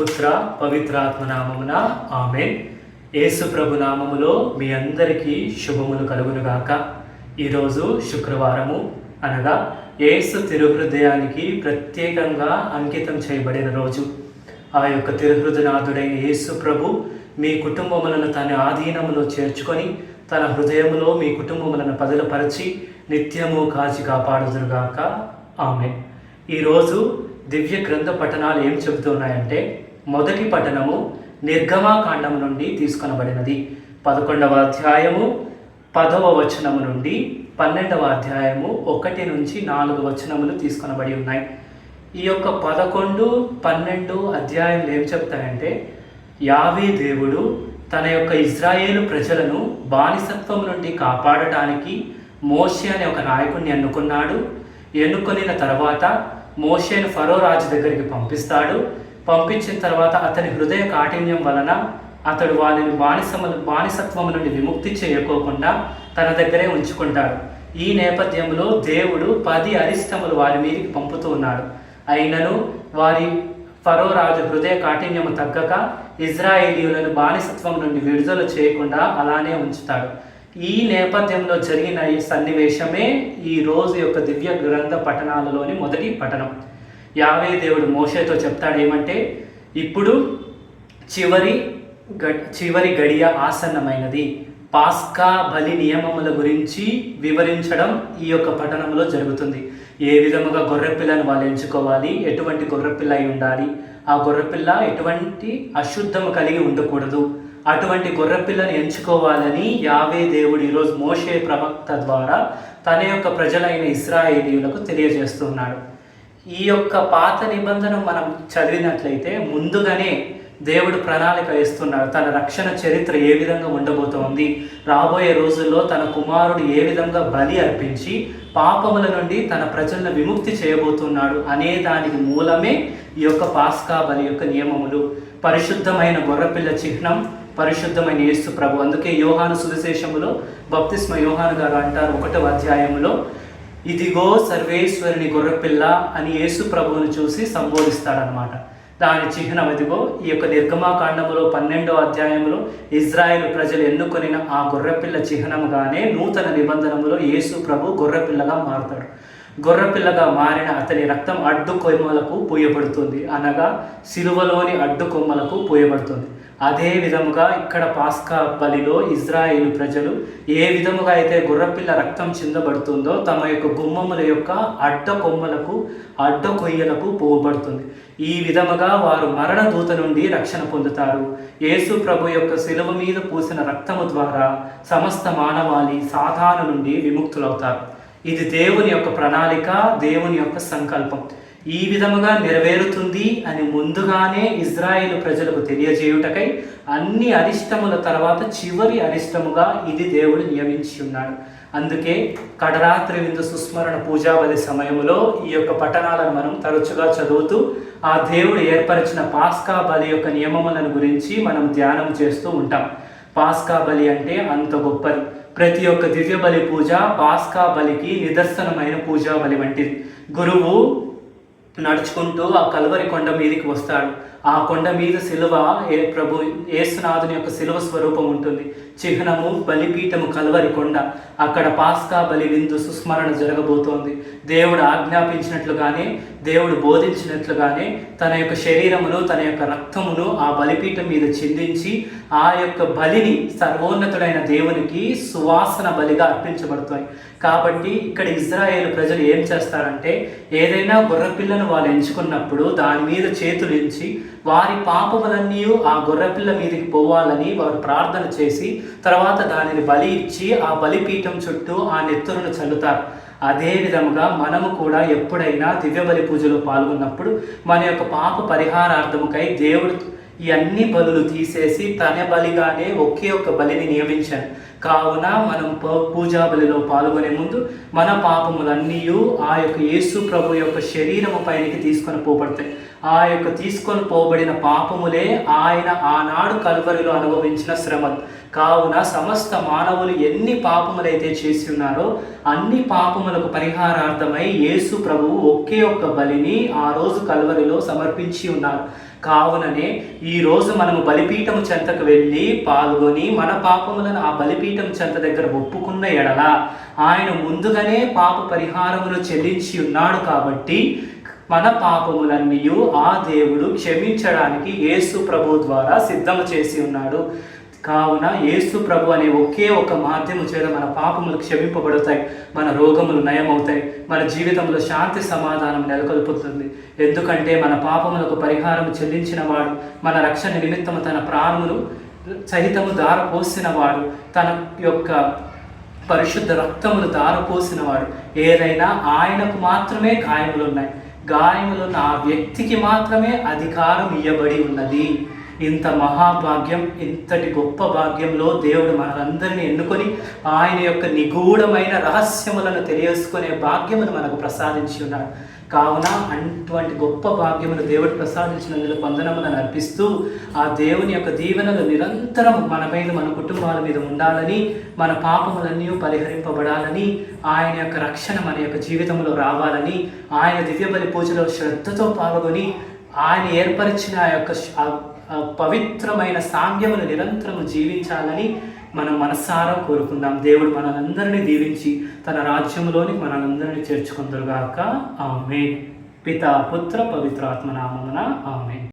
పుత్ర పవిత్రాత్మ నామమున ఆమె యేసు ప్రభు నామములో మీ అందరికీ శుభములు కలుగునుగాక. ఈరోజు శుక్రవారము అనగా యేసు తిరుహృదయానికి ప్రత్యేకంగా అంకితం చేయబడిన రోజు. ఆ యొక్క తిరుహృదనాథుడైన యేసు ప్రభు మీ కుటుంబములను తన ఆధీనములో చేర్చుకొని తన హృదయములో మీ కుటుంబములను పదిలపరిచి నిత్యము కాచి కాపాడుదురుగాక. ఆమె ఈరోజు దివ్య గ్రంథ పఠనాలు ఏం చెబుతున్నాయంటే మొదటి పఠనము నిర్గమాకాండము నుండి తీసుకొనబడినది. పదకొండవ అధ్యాయము పదవ వచనము నుండి పన్నెండవ అధ్యాయము ఒకటి నుంచి నాలుగు వచనములు తీసుకొనబడి ఉన్నాయి. ఈ యొక్క పదకొండు పన్నెండు అధ్యాయములు ఏం చెప్తాయంటే యావే దేవుడు తన యొక్క ఇజ్రాయేలు ప్రజలను బానిసత్వం నుండి కాపాడటానికి మోషే అనే ఒక నాయకుడిని ఎన్నుకున్నాడు. ఎన్నుకొనిన తర్వాత మోషేను ఫరో రాజు దగ్గరికి పంపిస్తాడు. పంపించిన తర్వాత అతని హృదయ కాఠిన్యం వలన అతడు వారిని బానిసములు బానిసత్వం నుండి విముక్తి చేయకోకుండా తన దగ్గరే ఉంచుకుంటాడు. ఈ నేపథ్యంలో దేవుడు పది అరిష్టములు వారి మీదకి పంపుతూ ఉన్నాడు. అయినను వారి ఫరో రాజు హృదయ కాఠిన్యము తగ్గక ఇజ్రాయేలీయులను బానిసత్వం నుండి విడుదల చేయకుండా అలానే ఉంచుతాడు. ఈ నేపథ్యంలో జరిగిన ఈ సన్నివేశమే ఈ రోజు యొక్క దివ్య గ్రంథ పఠనాలలోని మొదటి పఠనం. యావే దేవుడు మోషేతో చెప్తాడు ఏమంటే ఇప్పుడు చివరి గ చివరి గడియ ఆసన్నమైనది. పాస్కా బలి నియమముల గురించి వివరించడం ఈ యొక్క పఠనంలో జరుగుతుంది. ఏ విధముగా గొర్రెపిల్లను వాళ్ళు ఎంచుకోవాలి ఎటువంటి గొర్రెపిల్ల అయి ఉండాలి ఆ గొర్రెపిల్ల ఎటువంటి అశుద్ధము కలిగి ఉండకూడదు. అటువంటి గొర్రెపిల్లను ఎంచుకోవాలని యావే దేవుడు ఈరోజు మోషే ప్రవక్త ద్వారా తన యొక్క ప్రజలైన ఇస్రాయేలీయులకు తెలియజేస్తున్నాడు. ఈ యొక్క పాత నిబంధన మనం చదివినట్లయితే ముందుగానే దేవుడు ప్రణాళిక వేస్తున్నాడు. తన రక్షణ చరిత్ర ఏ విధంగా ఉండబోతోంది? రాబోయే రోజుల్లో తన కుమారుడు ఏ విధంగా బలి అర్పించి పాపముల నుండి తన ప్రజలను విముక్తి చేయబోతున్నాడు అనే దానికి మూలమే ఈ యొక్క పాస్కా బలి యొక్క నియమములు. పరిశుద్ధమైన గొర్రెపిల్ల చిహ్నం పరిశుద్ధమైన యేసు ప్రభు. అందుకే యోహాను సువిశేషములో బప్తిస్మ యోహాను గారు అంటారు ఒకటో అధ్యాయములో ఇదిగో సర్వేశ్వరుని గొర్రెపిల్ల అని యేసు ప్రభువును చూసి సంబోధిస్తాడనమాట దాని చిహ్నం ఇదిగో ఈ యొక్క నిర్గమాకాండములో పన్నెండో అధ్యాయంలో ఇజ్రాయెల్ ప్రజలు ఎన్నుకొనిన ఆ గొర్రెపిల్ల చిహ్నముగానే నూతన నిబంధనములో యేసు ప్రభు గొర్రెపిల్లగా మారుతాడు. గొర్రెపిల్లగా మారిన అతని రక్తం అడ్డు కొమ్మలకు పూయబడుతుంది. అనగా సిలువలోని అడ్డు కొమ్మలకు పూయబడుతుంది. అదే విధముగా ఇక్కడ పాస్కా బలిలో ఇజ్రాయేలు ప్రజలు ఏ విధముగా అయితే గుర్రపిల్ల రక్తం చిందబడుతుందో తమ యొక్క గుమ్మముల యొక్క అడ్డ కొమ్మలకు అడ్డ కొయ్యలకు పోబడుతుంది. ఈ విధముగా వారు మరణ దూత నుండి రక్షణ పొందుతారు. యేసు ప్రభు యొక్క శిలువ మీద పూసిన రక్తము ద్వారా సమస్త మానవాళి సాధారణ నుండి విముక్తులవుతారు. ఇది దేవుని యొక్క ప్రణాళిక దేవుని యొక్క సంకల్పం. ఈ విధముగా నెరవేరుతుంది అని ముందుగానే ఇజ్రాయేల్ ప్రజలకు తెలియజేయుటకై అన్ని అరిష్టముల తర్వాత చివరి అరిష్టముగా ఇది దేవుడు నియమించి ఉన్నాడు. అందుకే కడరాత్రి విందు సుస్మరణ పూజావళి సమయంలో ఈ యొక్క పట్టణాలను మనం తరచుగా చదువుతూ ఆ దేవుడు ఏర్పరిచిన పాస్కా బలి యొక్క నియమములను గురించి మనం ధ్యానం చేస్తూ ఉంటాం. పాస్కా బలి అంటే అంత గొప్పది. ప్రతి ఒక్క దివ్య బలి పూజ పాస్కా బలికి నిదర్శనమైన పూజా బలి వంటిది. గురువు నడుచుకుంటూ ఆ కలువరి కొండ మీదకి వస్తాడు. ఆ కొండ మీద శిలువ ఏ ప్రభు ఏసునాథుని యొక్క శిలువ స్వరూపం ఉంటుంది. చిహ్నము బలిపీఠము కలవరి కొండ. అక్కడ పాస్కా బలి విందు సుస్మరణ జరగబోతోంది. దేవుడు ఆజ్ఞాపించినట్లుగానే దేవుడు బోధించినట్లుగానే తన యొక్క శరీరమును తన యొక్క రక్తమును ఆ బలిపీఠం మీద చిందించి ఆ యొక్క బలిని సర్వోన్నతుడైన దేవునికి సువాసన బలిగా అర్పించబడతాయి కాబట్టి ఇక్కడ ఇజ్రాయేల్ ప్రజలు ఏం చేస్తారంటే ఏదైనా గుర్రపిల్లను వాళ్ళు ఎంచుకున్నప్పుడు దాని మీద చేతులు ఎంచి వారి పాపములన్నీ ఆ గొర్రెపిల్ల మీదకి పోవాలని వారు ప్రార్థన చేసి తర్వాత దానిని బలి ఇచ్చి ఆ బలిపీఠం చుట్టూ ఆ నెత్తురును చల్లుతారు. అదే విధముగా మనము కూడా ఎప్పుడైనా దివ్య బలి పూజలో పాల్గొన్నప్పుడు మన యొక్క పాప పరిహారార్థముకై దేవుడు ఈ అన్ని బలులు తీసేసి తన బలిగానే ఒకే ఒక్క బలిని నియమించాను కావున మనం ప- పూజా బలిలో పాల్గొనే ముందు మన పాపములన్నీ ఆ యొక్క యేసు ప్రభు యొక్క శరీరము పైనకి తీసుకొని పోబడతాయి. ఆ యొక్క తీసుకొని పోబడిన పాపములే ఆయన ఆనాడు కల్వరిలో అనుభవించిన శ్రమ. కావున సమస్త మానవులు ఎన్ని పాపములైతే చేసి ఉన్నారో అన్ని పాపములకు పరిహారార్థమై యేసు ప్రభువు ఒకే ఒక్క బలిని ఆ రోజు కల్వరిలో సమర్పించి ఉన్నారు. కావుననే ఈ రోజు మనము బలిపీఠం చెంతకు వెళ్ళి పాల్గొని మన పాపములను ఆ బలిపీఠం చెంత దగ్గర ఒప్పుకున్న ఎడల ఆయన ముందుగానే పాప పరిహారములు చెల్లించి ఉన్నాడు కాబట్టి మన పాపములన్నీ ఆ దేవుడు క్షమించడానికి యేసు ప్రభు ద్వారా సిద్ధము చేసి ఉన్నాడు. కావున యేసు ప్రభు అనే ఒకే ఒక మాధ్యము చేత మన పాపములు క్షమింపబడతాయి మన రోగములు నయమవుతాయి మన జీవితంలో శాంతి సమాధానం నెలకొల్పుతుంది. ఎందుకంటే మన పాపములకు పరిహారం చెల్లించిన వాడు మన రక్షణ నిమిత్తము తన ప్రాణములు సహితము దారపోసిన వాడు తన యొక్క పరిశుద్ధ రక్తములు దారపోసిన వాడు. ఏదైనా ఆయనకు మాత్రమే గాయములు ఉన్నాయి గాయములున్న ఆ వ్యక్తికి మాత్రమే అధికారం ఇవ్వబడి ఉన్నది. ఇంత మహాభాగ్యం ఇంతటి గొప్ప భాగ్యంలో దేవుడు మనందరినీ ఎన్నుకొని ఆయన యొక్క నిగూఢమైన రహస్యములను తెలియసుకునే భాగ్యమును మనకు ప్రసాదించి ఉన్నాడు. కావున అటువంటి గొప్ప భాగ్యమును దేవుడు ప్రసాదించినందుకు వందనములను అర్పిస్తూ ఆ దేవుని యొక్క దీవెనలు నిరంతరం మన మీద మన కుటుంబాల మీద ఉండాలని మన పాపములన్నీ పరిహరింపబడాలని ఆయన యొక్క రక్షణ మన యొక్క జీవితంలో రావాలని ఆయన దివ్య బలి పూజలో శ్రద్ధతో పాల్గొని ఆయన ఏర్పరిచిన ఆ యొక్క పవిత్రమైన సాంగ్యమును నిరంతరం జీవించాలని మనం మనస్సారా కోరుకుందాం. దేవుడు మనందరినీ దీవించి తన రాజ్యంలోని మనందరినీ చేర్చుకుందరుగాక. ఆమె పిత పుత్ర పవిత్రాత్మ నామమున ఆమె